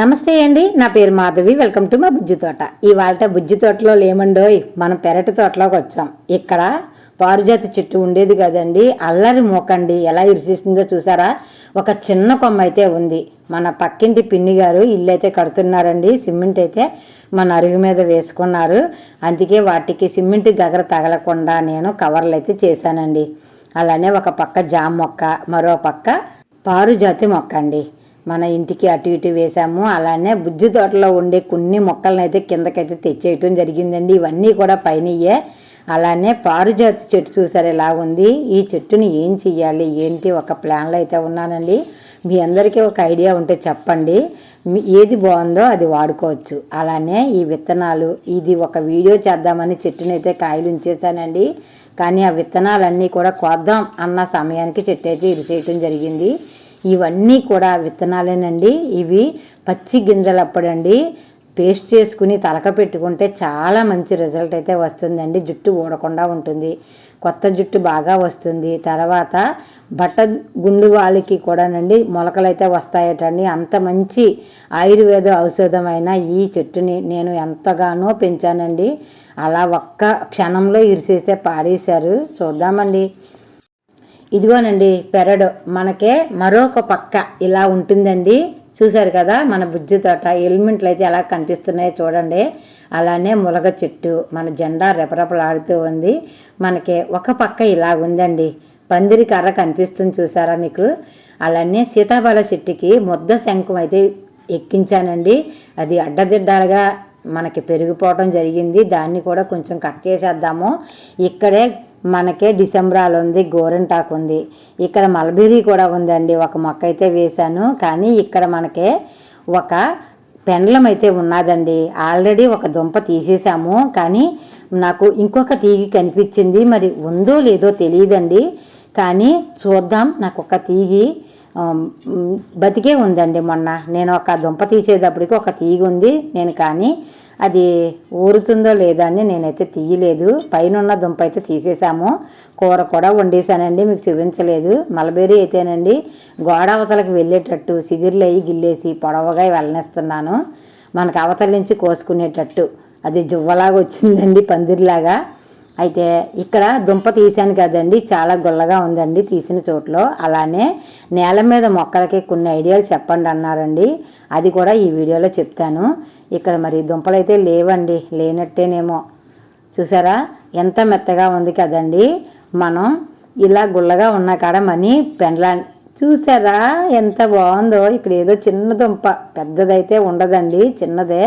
నమస్తే అండి నా పేరు మాధవి వెల్కమ్ టు మా బుజ్జి తోట. ఇవాళ బుజ్జి తోటలో లేమండోయ్ మనం పెరటి తోటలోకి వచ్చాం. ఇక్కడ పారుజాతి చెట్టు ఉండేది కదండి అల్లరి మోకండి ఎలా ఇరిసేసిందో చూసారా? ఒక చిన్న కొమ్మ అయితే ఉంది. మన పక్కింటి పిన్ని గారు ఇల్లు అయితే కడుతున్నారండి సిమెంట్ అయితే మన అరుగు మీద వేసుకున్నారు. అందుకే వాటికి సిమెంట్ గగర తగలకుండా నేను కవర్లు అయితే చేశానండి. అలానే ఒక పక్క జామ మొక్క మరో పక్క పారుజాతి మొక్క అండి. మన ఇంటికి అటు ఇటు వేసాము అలానే బుజ్జి తోటలో ఉండే కొన్ని మొక్కలను అయితే కిందకైతే తెచ్చేయటం జరిగిందండి. ఇవన్నీ కూడా పైనయే అలానే పారుజాతి చెట్టు చూసారు ఎలా ఉంది? ఈ చెట్టుని ఏం చెయ్యాలి? ఏంటి? ఒక ప్లాన్లో అయితే ఉన్నానండి. మీ అందరికీ ఒక ఐడియా ఉంటే చెప్పండి. ఏది బాగుందో అది వాడుకోవచ్చు. అలానే ఈ విత్తనాలు ఇది ఒక వీడియో చేద్దామని చెట్టుని అయితే కాయలు ఉంచేసానండి కానీ ఆ విత్తనాలన్నీ కూడా కోద్దాం అన్న సమయానికి చెట్టు అయితే ఇరిసేయటం జరిగింది. ఇవన్నీ కూడా విత్తనాలేనండి. ఇవి పచ్చి గింజలు అప్పుడండి పేస్ట్ చేసుకుని తలక పెట్టుకుంటే చాలా మంచి రిజల్ట్ అయితే వస్తుందండి. జుట్టు ఊడకుండా ఉంటుంది. కొత్త జుట్టు బాగా వస్తుంది. తర్వాత బట్ట గుండు వాళ్ళకి కూడానండి మొలకలు అయితే వస్తాయటండి. అంత మంచి ఆయుర్వేద ఔషధమైన ఈ చెట్టుని నేను ఎంతగానో పెంచానండి. అలా ఒక్క క్షణంలో ఇరిసేసే పాడేశారు. చూద్దామండి. ఇదిగోనండి పెరడు. మనకే మరొక పక్క ఇలా ఉంటుందండి. చూశారు కదా మన బుజ్జి తోట ఎలిమెంట్లు అయితే ఎలా కనిపిస్తున్నాయో చూడండి. అలానే ములగ చెట్టు మన జెండా రెపరెపలాడుతూ ఉంది. మనకి ఒక పక్క ఇలా ఉందండి. పందిరి కర్ర కనిపిస్తుంది చూసారా మీకు? అలానే సీతాఫల చెట్టుకి ముద్ద శంఖం అయితే ఎక్కించానండి. అది అడ్డదిడ్డాలుగా మనకి పెరిగిపోవడం జరిగింది. దాన్ని కూడా కొంచెం కట్ చేసేద్దాము. ఇక్కడే మనకే డిసెంబ్రాలు ఉంది గోరింటాకు ఉంది. ఇక్కడ మల్బెరీ కూడా ఉందండి. ఒక మొక్క అయితే వేశాను. కానీ ఇక్కడ మనకే ఒక పెండలం అయితే ఉన్నదండి. ఆల్రెడీ ఒక దుంప తీసేసాము కానీ నాకు ఇంకొక తీగి కనిపించింది. మరి ఉందో లేదో తెలియదండి. కానీ చూద్దాం. నాకు ఒక తీగి బతికే ఉందండి మొన్న. నేను ఒక దుంప తీసేటప్పటికి ఒక తీగి ఉంది నేను కానీ అది ఊరుతుందో లేదా అని నేనైతే తీయలేదు. పైన ఉన్న దుంప అయితే తీసేసాము. కూర కూడా వండేసానండి మీకు చూపించలేదు. మలబెర్రీ అయితేనండి గోడ అవతలకు వెళ్ళేటట్టు సిగురులు అయ్యి గిల్లేసి పొడవగా వెళ్ళనిస్తున్నాను. మనకు అవతల నుంచి కోసుకునేటట్టు. అది జువ్వలాగా వచ్చిందండి పందిరిలాగా. అయితే ఇక్కడ దుంప తీసాను కదండి చాలా గుల్లగా ఉందండి తీసిన చోట్లో. అలానే నేల మీద మొక్కలకి కొన్ని ఐడియాలు చెప్పండి అన్నారండి. అది కూడా ఈ వీడియోలో చెప్తాను. ఇక్కడ మరి దుంపలు అయితే లేవండి లేనట్టేనేమో. చూసారా? ఎంత మెత్తగా ఉంది కదండి. మనం ఇలా గుల్లగా ఉన్న కాడ మనీ పెండ్లా చూసారా? ఎంత బాగుందో. ఇక్కడ ఏదో చిన్న దుంప పెద్దదైతే ఉండదండి చిన్నదే.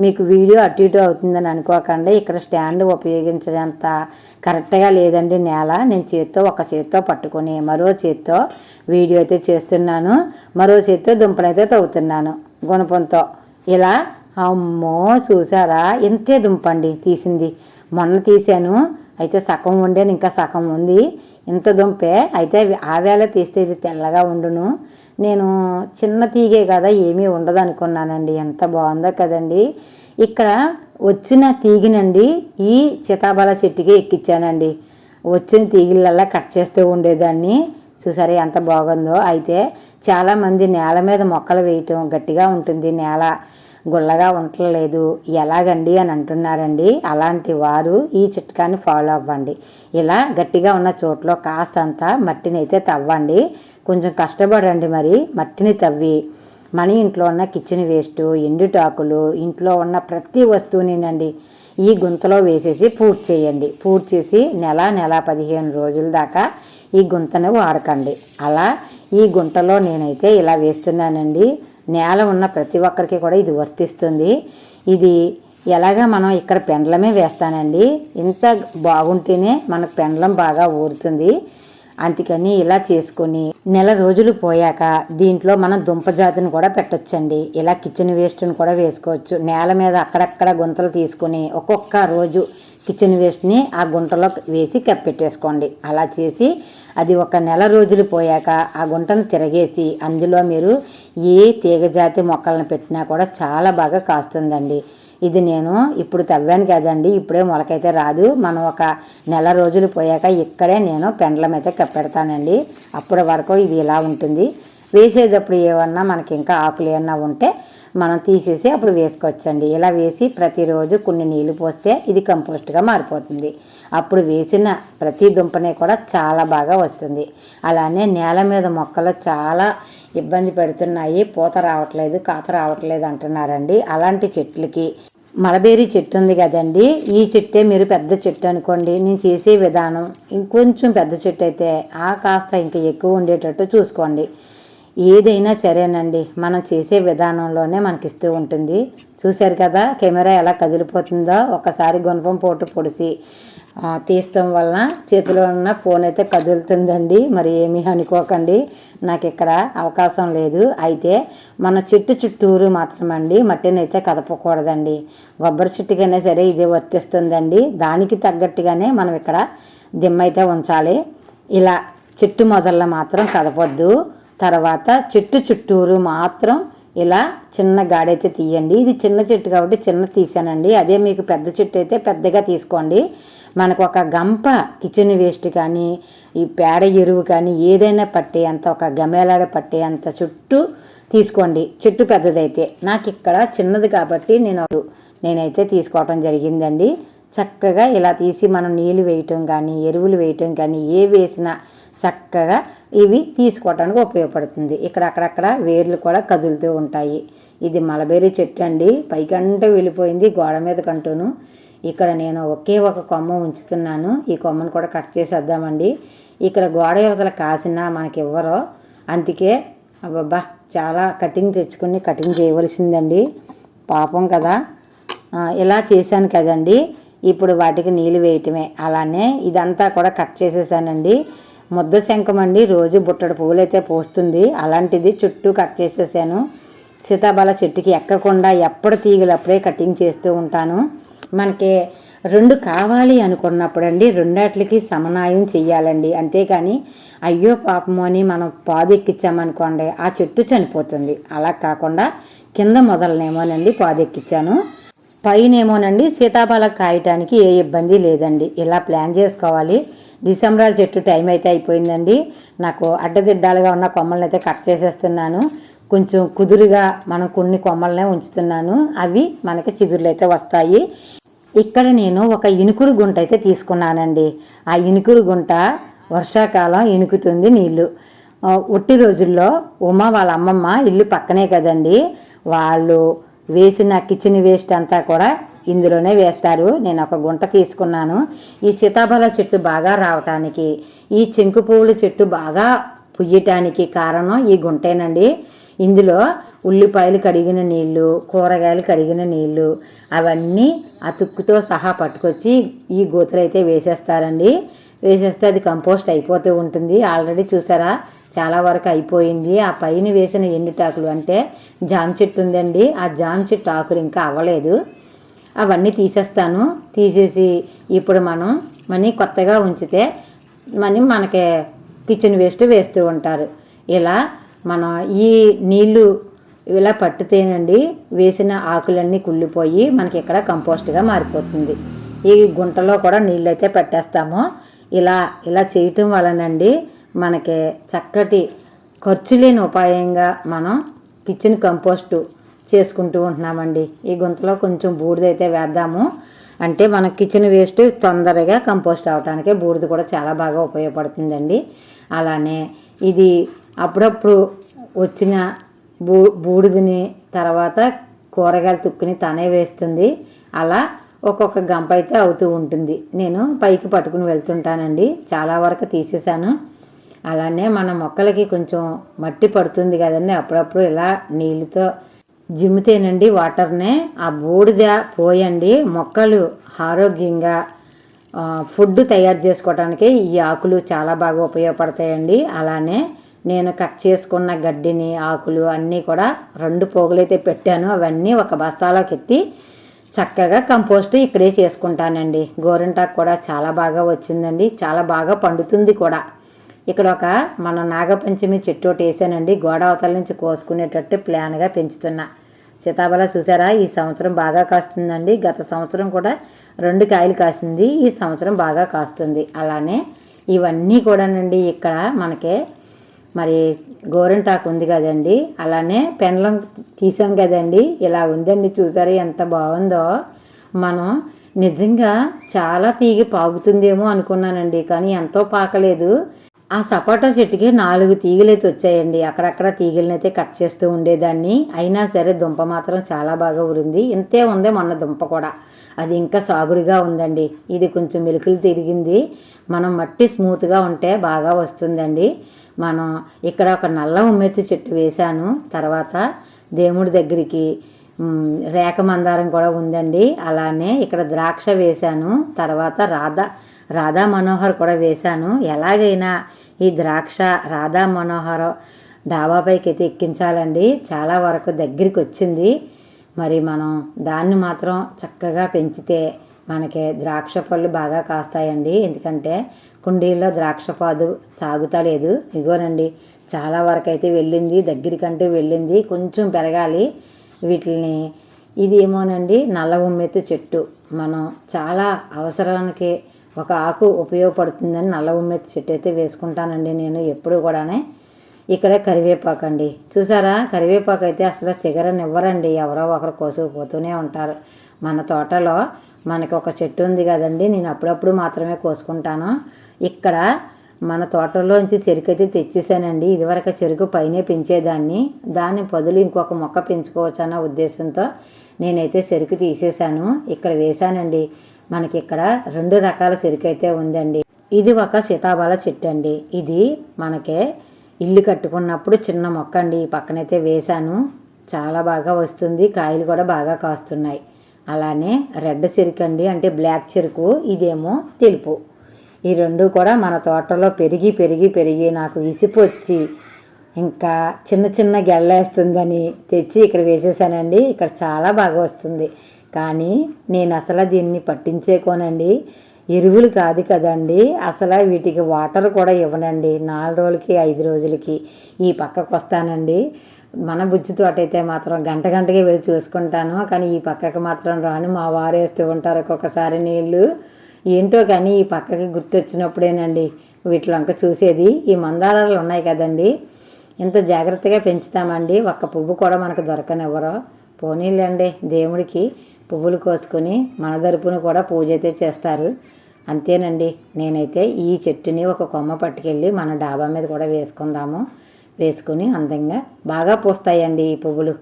మీకు వీడియో అటు ఇటు అవుతుందని అనుకోకండి. ఇక్కడ స్టాండ్ ఉపయోగించడంత కరెక్ట్గా లేదండి నేల. నేను చేత్తో ఒక చేత్తో పట్టుకొని మరో చేత్తో వీడియో అయితే చేస్తున్నాను. మరో చేత్తో దుంపలైతే తవ్వుతున్నాను గుణపంతో. ఇలా అమ్మో చూసారా ఇంతే దుంపండి తీసింది. మొన్న తీసాను అయితే సగం ఉండేను ఇంకా సగం ఉంది. ఇంత దుంపే అయితే ఆవేళ తీస్తే ఇది తెల్లగా ఉండును. నేను చిన్న తీగే కదా ఏమీ ఉండదు అనుకున్నానండి ఎంత బాగుందో కదండి. ఇక్కడ వచ్చిన తీగినండి ఈ చితాబాల చెట్టుకి ఎక్కించానండి వచ్చిన తీగిలల్లా కట్ చేస్తూ ఉండేదాన్ని. చూసారా ఎంత బాగుందో. అయితే చాలామంది నేల మీద మొక్కలు వేయటం గట్టిగా ఉంటుంది నేల. గుల్లగా ఉండలేదు ఎలాగండి అని అంటున్నారండి. అలాంటి వారు ఈ చిట్కాని ఫాలో అవ్వండి. ఇలా గట్టిగా ఉన్న చోట్లో కాస్తంత మట్టిని అయితే తవ్వండి. కొంచెం కష్టపడండి మరి మట్టిని తవ్వి. మన ఇంట్లో ఉన్న కిచెన్ వేస్ట్ ఎండుటాకులు ఇంట్లో ఉన్న ప్రతి వస్తువునినండి ఈ గుంతలో వేసేసి పూర్తి చేయండి. పూర్తి చేసి నెల నెల పదిహేను రోజుల దాకా ఈ గుంతను వాడకండి. అలా ఈ గుంటలో నేనైతే ఇలా వేస్తున్నానండి. నేల ఉన్న ప్రతి ఒక్కరికి కూడా ఇది వర్తిస్తుంది. ఇది ఎలాగా మనం ఇక్కడ పెండలమే వేస్తానండి. ఇంత బాగుంటేనే మనకు పెండలం బాగా ఊరుతుంది. అందుకని ఇలా చేసుకొని నెల రోజులు పోయాక దీంట్లో మనం దుంప జాతిని కూడా పెట్టొచ్చండి. ఇలా కిచెన్ వేస్ట్ని కూడా వేసుకోవచ్చు. నేల మీద అక్కడక్కడ గుంతలు తీసుకొని ఒక్కొక్క రోజు కిచెన్ వేస్ట్ని ఆ గుంటలో వేసి కప్పెట్టేసుకోండి. అలా చేసి అది ఒక నెల రోజులు పోయాక ఆ గుంటను తిరగేసి అందులో మీరు ఏ తీగజాతి మొక్కలను పెట్టినా కూడా చాలా బాగా కాస్తుందండి. ఇది నేను ఇప్పుడు తవ్వాను కదండి. ఇప్పుడే మొలకైతే రాదు. మనం ఒక నెల రోజులు పోయాక ఇక్కడే నేను పెండలం అయితే కప్పెడతానండి. అప్పటి వరకు ఇది ఇలా ఉంటుంది. వేసేటప్పుడు ఏమన్నా మనకి ఇంకా ఆకులు ఏమన్నా ఉంటే మనం తీసేసి అప్పుడు వేసుకోవచ్చండి. ఇలా వేసి ప్రతిరోజు కొన్ని నీళ్ళు పోస్తే ఇది కంపోస్ట్గా మారిపోతుంది. అప్పుడు వేసిన ప్రతి దుంపనే కూడా చాలా బాగా వస్తుంది. అలానే నేల మీద మొక్కలు చాలా ఇబ్బంది పెడుతున్నాయి పూత రావట్లేదు కాత రావట్లేదు అంటున్నారండి. అలాంటి చెట్లకి మలబేరీ చెట్టు ఉంది కదండి. ఈ చెట్టే మీరు పెద్ద చెట్టు అనుకోండి. నేను చేసే విధానం ఇంకొంచెం పెద్ద చెట్టు అయితే ఆ కాస్త ఇంకా ఎక్కువ ఉండేటట్టు చూసుకోండి. ఏదైనా సరేనండి. మనం చేసే విధానంలోనే మనకి ఇస్తూ ఉంటుంది. చూశారు కదా కెమెరా ఎలా కదిలిపోతుందో? ఒకసారి గుణపం పోటు పొడిసి ఆ, వలన చేతిలో ఉన్న ఫోన్ అయితే కదులుతుందండి. మరి ఏమీ అనుకోకండి. నాకు ఇక్కడ అవకాశం లేదు. అయితే మన చెట్టు చుట్టూరు మాత్రమండి మట్టిని అయితే కదపకూడదండి. కొబ్బరి చెట్టుకైనా సరే ఇదే వర్తిస్తుందండి. దానికి తగ్గట్టుగానే మనం ఇక్కడ దిమ్మ అయితే ఉంచాలి. ఇలా చెట్టు మొదల్లో మాత్రం కదపొద్దు. తర్వాత చెట్టు చుట్టూరు మాత్రం ఇలా చిన్న గాడైతే తీయండి. ఇది చిన్న చెట్టు కాబట్టి చిన్న తీసానండి. అదే మీకు పెద్ద చెట్టు అయితే పెద్దగా తీసుకోండి. మనకు ఒక గంప కిచెన్ వేస్ట్ కానీ ఈ పేడ ఎరువు కానీ ఏదైనా పట్టే అంత ఒక గమేలాడ పట్టే అంత చుట్టూ తీసుకోండి. చెట్టు పెద్దదైతే. నాకు ఇక్కడ చిన్నది కాబట్టి నేను నేనైతే తీసుకోవటం జరిగిందండి. చక్కగా ఇలా తీసి మనం నీళ్ళు వేయటం కానీ ఎరువులు వేయటం కానీ ఏ వేసినా చక్కగా ఇవి తీసుకోవటానికి ఉపయోగపడుతుంది. ఇక్కడ అక్కడక్కడ వేర్లు కూడా కదులుతూ ఉంటాయి. ఇది మలబేరీ చెట్టు అండి. పైకంటే వెళ్ళిపోయింది గోడ మీద కంటూను ఇక్కడ నేను ఒకే ఒక కొమ్మ ఉంచుతున్నాను. ఈ కొమ్మను కూడా కట్ చేసేద్దామండి. ఇక్కడ గోడ యువతల కాసినా మనకి ఇవ్వరు అందుకే అబ్బబ్బా చాలా కటింగ్ తెచ్చుకుని కటింగ్ చేయవలసిందండి. పాపం కదా. ఇలా చేశాను కదండి. ఇప్పుడు వాటికి నీళ్ళు వేయటమే. అలానే ఇదంతా కూడా కట్ చేసేసానండి. ముద్ద శంఖం అండి. రోజు బుట్టడు పువ్వులైతే పోస్తుంది. అలాంటిది చుట్టూ కట్ చేసేసాను. సీతాబాల చెట్టుకి ఎక్కకుండా ఎప్పుడు తీగలప్పుడే కటింగ్ చేస్తూ ఉంటాను. మనకి రెండు కావాలి అనుకున్నప్పుడు అండి రెండాట్లకి సమన్వయం చెయ్యాలండి. అంతేకాని అయ్యో పాపము అని మనం పాదు ఎక్కించామనుకోండి ఆ చెట్టు చనిపోతుంది. అలా కాకుండా కింద మొదలనేమోనండి పాదు ఎక్కించాను పైనేమోనండి సీతాఫలం కాయటానికి ఏ ఇబ్బంది లేదండి. ఇలా ప్లాన్ చేసుకోవాలి. డిసెంబర్ చెట్టు టైం అయితే అయిపోయిందండి. నాకు అడ్డదిడ్డాలుగా ఉన్న కొమ్మలను అయితే కట్ చేసేస్తున్నాను. కొంచెం కుదురుగా మనం కొన్ని కొమ్మలనే ఉంచుతున్నాను. అవి మనకి చిగురులు అయితే వస్తాయి. ఇక్కడ నేను ఒక ఇనుకుడు గుంట అయితే తీసుకున్నానండి. ఆ ఇనుకుడు గుంట వర్షాకాలం ఇనుకుతుంది నీళ్ళు ఒట్టి రోజుల్లో ఉమా వాళ్ళ అమ్మమ్మ ఇల్లు పక్కనే కదండి. వాళ్ళు వేసిన కిచెన్ వేస్ట్ అంతా కూడా ఇందులోనే వేస్తారు. నేను ఒక గుంట తీసుకున్నాను. ఈ సీతాఫల చెట్టు బాగా రావటానికి ఈ చెంకు పువ్వుల చెట్టు బాగా పుయ్యటానికి కారణం ఈ గుంటేనండి. ఇందులో ఉల్లిపాయలు కడిగిన నీళ్ళు కూరగాయలు కడిగిన నీళ్ళు అవన్నీ ఆ తుక్కుతో సహా పట్టుకొచ్చి ఈ గోతులు అయితే వేసేస్తారండి. వేసేస్తే అది కంపోస్ట్ అయిపోతూ ఉంటుంది. ఆల్రెడీ చూసారా చాలా వరకు అయిపోయింది. ఆ పైన వేసిన ఎండుటాకులు అంటే జామ చెట్టు ఉందండి. ఆ జామ చెట్టు ఆకులు ఇంకా అవ్వలేదు. అవన్నీ తీసేస్తాను. తీసేసి ఇప్పుడు మనం మనీ కొత్తగా ఉంచితే మనీ మనకి కిచెన్ వేస్ట్ వేస్తూ ఉంటారు. ఇలా మనం ఈ నీళ్ళు ఇలా పట్టితేనండి వేసిన ఆకులన్నీ కుళ్ళిపోయి మనకి ఇక్కడ కంపోస్ట్గా మారిపోతుంది. ఈ గుంటలో కూడా నీళ్ళు అయితే పెట్టేస్తాము. ఇలా ఇలా చేయటం వలనండి మనకి చక్కటి ఖర్చు లేని ఉపాయంగా మనం కిచెన్ కంపోస్టు చేసుకుంటూ ఉంటున్నామండి. ఈ గుంతలో కొంచెం బూడిద అయితే వేద్దాము. అంటే మన కిచెన్ వేస్ట్ తొందరగా కంపోస్ట్ అవడానికి బూడిద కూడా చాలా బాగా ఉపయోగపడుతుందండి. అలానే ఇది అప్పుడప్పుడు వచ్చిన బూ బూడిదని తర్వాత కూరగాయలు తుక్కుని తనే వేస్తుంది. అలా ఒక్కొక్క గంప అయితే అవుతూ ఉంటుంది. నేను పైకి పట్టుకుని వెళ్తుంటానండి. చాలా వరకు తీసేశాను. అలానే మన మొక్కలకి కొంచెం మట్టి పడుతుంది కదండి. అప్పుడప్పుడు ఇలా నీళ్ళతో జిమ్మితేనండి వాటర్నే. ఆ బూడిద పోయండి. మొక్కలు ఆరోగ్యంగా ఫుడ్ తయారు చేసుకోవడానికి ఈ ఆకులు చాలా బాగా ఉపయోగపడతాయండి. అలానే నేను కట్ చేసుకున్న గడ్డిని ఆకులు అన్నీ కూడా రెండు పోగులైతే పెట్టాను. అవన్నీ ఒక బస్తాలోకి ఎత్తి చక్కగా కంపోస్ట్ ఇక్కడే చేసుకుంటానండి. గోరింటాకు కూడా చాలా బాగా వచ్చిందండి. చాలా బాగా పండుతుంది కూడా. ఇక్కడ ఒక మన నాగపంచమి చెట్టు ఒకటి వేసానండి. గోడ అవతల నుంచి కోసుకునేటట్టు ప్లాన్గా పెంచుతున్నా. సీతాఫల చూసారా? ఈ సంవత్సరం బాగా కాస్తుందండి. గత సంవత్సరం కూడా రెండు కాయలు కాసింది. ఈ సంవత్సరం బాగా కాస్తుంది. అలానే ఇవన్నీ కూడానండి. ఇక్కడ మనకి మరి గోరింటాకు ఉంది కదండి అలానే పెండలం తీసాం కదండి ఇలా ఉందండి చూసారా ఎంత బాగుందో. మనం నిజంగా చాలా తీగి పాగుతుందేమో అనుకున్నానండి కానీ ఎంతో పాకలేదు. ఆ సపోటా చెట్టుకి నాలుగు తీగలైతే వచ్చాయండి అక్కడక్కడ తీగలనైతే కట్ చేస్తూ ఉండేదాన్ని. అయినా సరే దుంప మాత్రం చాలా బాగా ఉరింది ఇంతే ఉంది మొన్న దుంప కూడా. అది ఇంకా సాగుడిగా ఉందండి ఇది కొంచెం మెలుకులు తిరిగింది. మనం మట్టి స్మూత్గా ఉంటే బాగా వస్తుందండి. మనం ఇక్కడ ఒక నల్ల ఉమ్మెత్తి చెట్టు వేశాను. తర్వాత దేవుడి దగ్గరికి రేఖ మందారం కూడా ఉందండి. అలానే ఇక్కడ ద్రాక్ష వేశాను. తర్వాత రాధా రాధా మనోహర్ కూడా వేశాను. ఎలాగైనా ఈ ద్రాక్ష రాధా మనోహర్ డాబాపైకి అయితే ఎక్కించాలండి. చాలా వరకు దగ్గరికి వచ్చింది. మరి మనం దాన్ని మాత్రం చక్కగా పెంచితే మనకి ద్రాక్ష పళ్ళు బాగా కాస్తాయండి. ఎందుకంటే కుండీల్లో ద్రాక్ష పాదు సాగుతలేదు ఇగోనండి చాలా వరకు అయితే వెళ్ళింది దగ్గరికంటూ వెళ్ళింది కొంచెం పెరగాలి వీటిని ఇది ఏమోనండి నల్ల ఉమ్మెత్తు చెట్టు. మనం చాలా అవసరానికి ఒక ఆకు ఉపయోగపడుతుందని నల్ల ఉమ్మెత్తు చెట్టు అయితే వేసుకుంటానండి నేను ఎప్పుడు కూడానే. ఇక్కడే కరివేపాకు అండి చూసారా కరివేపాకు అయితే అసలు చిగరని ఇవ్వరండి ఎవరో ఒకరు కోసుకుపోతూనే ఉంటారు మన తోటలో. మనకి ఒక చెట్టు ఉంది కదండి నేను అప్పుడప్పుడు మాత్రమే కోసుకుంటాను. ఇక్కడ మన తోటలోంచి చెరుకు అయితే తెచ్చేసానండి. ఇదివరకు చెరుకు పైనే పెంచేదాన్ని. దాని బదులు ఇంకొక మొక్క పెంచుకోవచ్చు అన్న ఉద్దేశంతో నేనైతే చెరుకు తీసేశాను. ఇక్కడ వేశానండి. మనకి ఇక్కడ రెండు రకాల చెరుకు అయితే ఉందండి. ఇది ఒక సీతాబాల చెట్టు అండి ఇది మనకే ఇల్లు కట్టుకున్నప్పుడు చిన్న మొక్క అండి ఈ పక్కనైతే వేశాను. చాలా బాగా వస్తుంది. కాయలు కూడా బాగా కాస్తున్నాయి. అలానే రెడ్ చెరుకు అండి అంటే బ్లాక్ చెరుకు ఇదేమో తెలుపు. ఈ రెండు కూడా మన తోటలో పెరిగి పెరిగి పెరిగి నాకు విసిపొచ్చి ఇంకా చిన్న చిన్న గెల్లేస్తుందని తెచ్చి ఇక్కడ వేసేసానండి. ఇక్కడ చాలా బాగా వస్తుంది. కానీ నేను అసలు దీన్ని పట్టించేకోనండి. ఎరువులు కాదు కదండి. అసలు వీటికి వాటర్ కూడా ఇవ్వనండి. నాలుగు రోజులకి ఐదు రోజులకి ఈ పక్కకు వస్తానండి మన బుజ్జితో అటైతే మాత్రం గంట గంటకి వెళ్ళి చూసుకుంటాను. కానీ ఈ పక్కకు మాత్రం రాని. మా వారు వేస్తూ ఉంటారు ఒక్కొక్కసారి నీళ్ళు. ఏంటో కానీ ఈ పక్కకి గుర్తొచ్చినప్పుడేనండి వీటిలంక చూసేది. ఈ మందారాలు ఉన్నాయి కదండి. ఇంత జాగ్రత్తగా పెంచుతామండి. ఒక్క పువ్వు కూడా మనకు దొరకనివ్వరు. పోనీళ్ళండి దేవుడికి పువ్వులు కోసుకొని మన తరపున కూడా పూజ అయితే చేస్తారు. అంతేనండి. నేనైతే ఈ చెట్టుని ఒక కొమ్మ పట్టుకెళ్ళి మన డాబా మీద కూడా వేసుకుందాము. వేసుకుని అందంగా బాగా పూస్తాయండి ఈ పువ్వులు.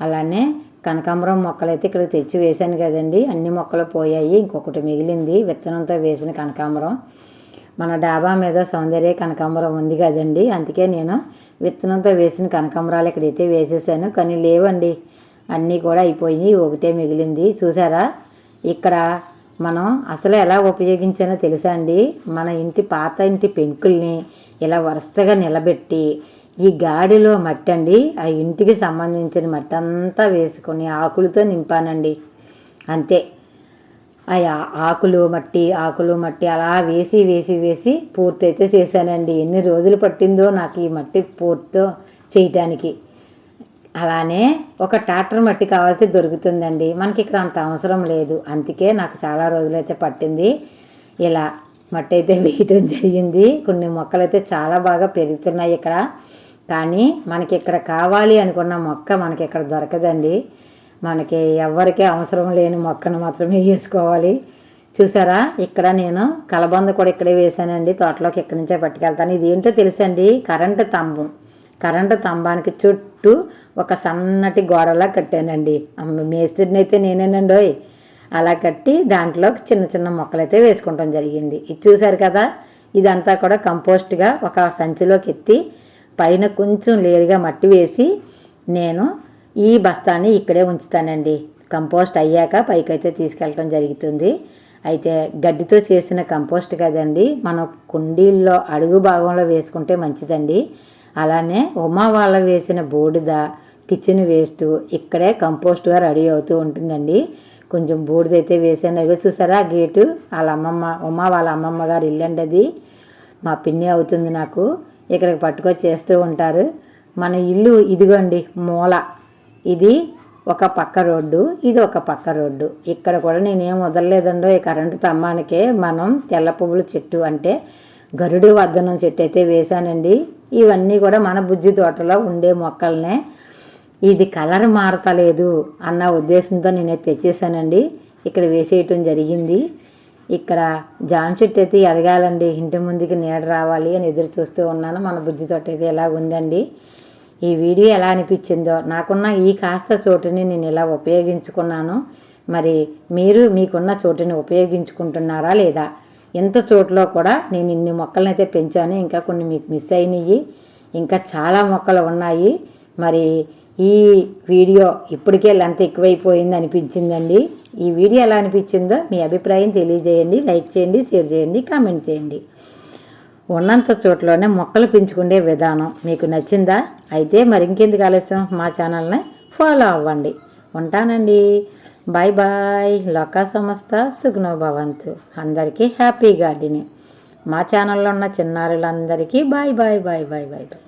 అలానే కనకాంబరం మొక్కలైతే ఇక్కడ తెచ్చి వేశాను కదండి. అన్ని మొక్కలు పోయాయి. ఇంకొకటి మిగిలింది విత్తనంతో వేసిన కనకాంబరం. మన డాబా మీద సౌందర్య కనకాంబరం ఉంది కదండి. అందుకే నేను విత్తనంతో వేసిన కనకాంబరాలు ఇక్కడైతే వేసేసాను. కానీ లేవండి. అన్నీ కూడా అయిపోయినాయి. ఒకటే మిగిలింది. చూసారా? ఇక్కడ మనం అసలు ఎలా ఉపయోగించానో తెలుసా అండి? మన ఇంటి పాత ఇంటి పెంకుల్ని ఇలా వరుసగా నిలబెట్టి ఈ గాడిలో మట్టి అండి ఆ ఇంటికి సంబంధించిన మట్టి అంతా వేసుకొని ఆకులతో నింపానండి. అంతే. ఆ ఆకులు మట్టి ఆకులు మట్టి అలా వేసి వేసి వేసి పూర్తయితే చేశానండి. ఎన్ని రోజులు పట్టిందో నాకు ఈ మట్టి పూర్తి చేయటానికి. అలానే ఒక ట్రాక్టర్ మట్టి కావాల్సి దొరుకుతుందండి. మనకి ఇక్కడ అంత అవసరం లేదు. అందుకే నాకు చాలా రోజులైతే పట్టింది. ఇలా మట్టి అయితే వేయటం జరిగింది. కొన్ని మొక్కలైతే చాలా బాగా పెరుగుతున్నాయి ఇక్కడ. కానీ మనకి ఇక్కడ కావాలి అనుకున్న మొక్క మనకి ఇక్కడ దొరకదండి. మనకి ఎవరికి అవసరం లేని మొక్కను మాత్రమే వేసుకోవాలి. చూసారా? ఇక్కడ నేను కలబంద కూడా ఇక్కడే వేశానండి. తోటలోకి ఇక్కడి నుంచే పట్టుకెళ్తాను. ఇది ఏంటో తెలుసండి? కరెంటు స్తంభం కరెంటు స్తంభానికి చుట్టూ ఒక సన్నటి గోడలా కట్టానండి. మేస్త్రిని అయితే నేనేనండోయ్ అలా కట్టి దాంట్లో చిన్న చిన్న మొక్కలైతే వేసుకుంటాం జరిగింది. ఇది చూసారు కదా? ఇదంతా కూడా కంపోస్ట్గా ఒక సంచిలోకి ఎత్తి పైన కొంచెం లేరుగా మట్టి వేసి నేను ఈ బస్తాని ఇక్కడే ఉంచుతానండి. కంపోస్ట్ అయ్యాక పైకైతే తీసుకెళ్ళటం జరుగుతుంది. అయితే గడ్డితో చేసిన కంపోస్ట్ కదండి మనం కుండీల్లో అడుగు భాగంలో వేసుకుంటే మంచిదండి. అలానే ఉమా వాళ్ళ వేసిన బూడిద కిచెన్ వేస్ట్ ఇక్కడే కంపోస్ట్గా రెడీ అవుతూ ఉంటుందండి. కొంచెం బూడిద అయితే వేసాను. అదిగో చూసారా గేటు? వాళ్ళ అమ్మమ్మ ఉమా వాళ్ళ అమ్మమ్మ గారు ఇల్లండి అది. మా పిన్ని అవుతుంది నాకు. ఇక్కడికి పట్టుకొచ్చి చేస్తూ ఉంటారు. మన ఇల్లు ఇదిగోండి మూల. ఇది ఒక పక్క రోడ్డు ఇది ఒక పక్క రోడ్డు. ఇక్కడ కూడా నేనేం వదలలేదండో ఈ కరెంటు తమ్మానికే మనం తెల్ల పువ్వుల చెట్టు అంటే గరుడు వద్దనం చెట్టు అయితే వేశానండి. ఇవన్నీ కూడా మన బుజ్జి తోటలో ఉండే మొక్కలనే. ఇది కలర్ మారతలేదు అన్న ఉద్దేశంతో నేను తెచ్చేసానండి ఇక్కడ వేసేయటం జరిగింది. ఇక్కడ జామ చెట్టు అయితే ఎదగాలండి. ఇంటి ముందుకి నీడ రావాలి అని ఎదురు చూస్తూ ఉన్నాను. మన బుజ్జి తోట అయితే ఎలా ఉందండి? ఈ వీడియో ఎలా అనిపించిందో నాకున్న ఈ కాస్త చోటుని నేను ఇలా ఉపయోగించుకున్నాను. మరి మీరు మీకున్న చోటుని ఉపయోగించుకుంటున్నారా లేదా? ఇంత చోటులో కూడా నేను ఇన్ని మొక్కలను అయితే పెంచాను. ఇంకా కొన్ని మీకు మిస్ అయినాయి ఇంకా చాలా మొక్కలు ఉన్నాయి. మరి ఈ వీడియో ఇప్పటికే లెంత్ ఎక్కువైపోయింది అనిపించిందండి. ఈ వీడియో ఎలా అనిపించిందో మీ అభిప్రాయం తెలియజేయండి లైక్ చేయండి షేర్ చేయండి కామెంట్ చేయండి. ఉన్నంత చోట్లోనే మొక్కలు పెంచుకునే విధానం మీకు నచ్చిందా? అయితే మరి ఇంకెందుకు ఆలస్యం? మా ఛానల్ని ఫాలో అవ్వండి. ఉంటానండి. Bye bye. లోకా సంస్థ సుగ్నో భవంతు అందరికీ హ్యాపీ గార్డెనింగ్. మా ఛానల్లో ఉన్న చిన్నారులందరికీ bye bye bye bye bye bye.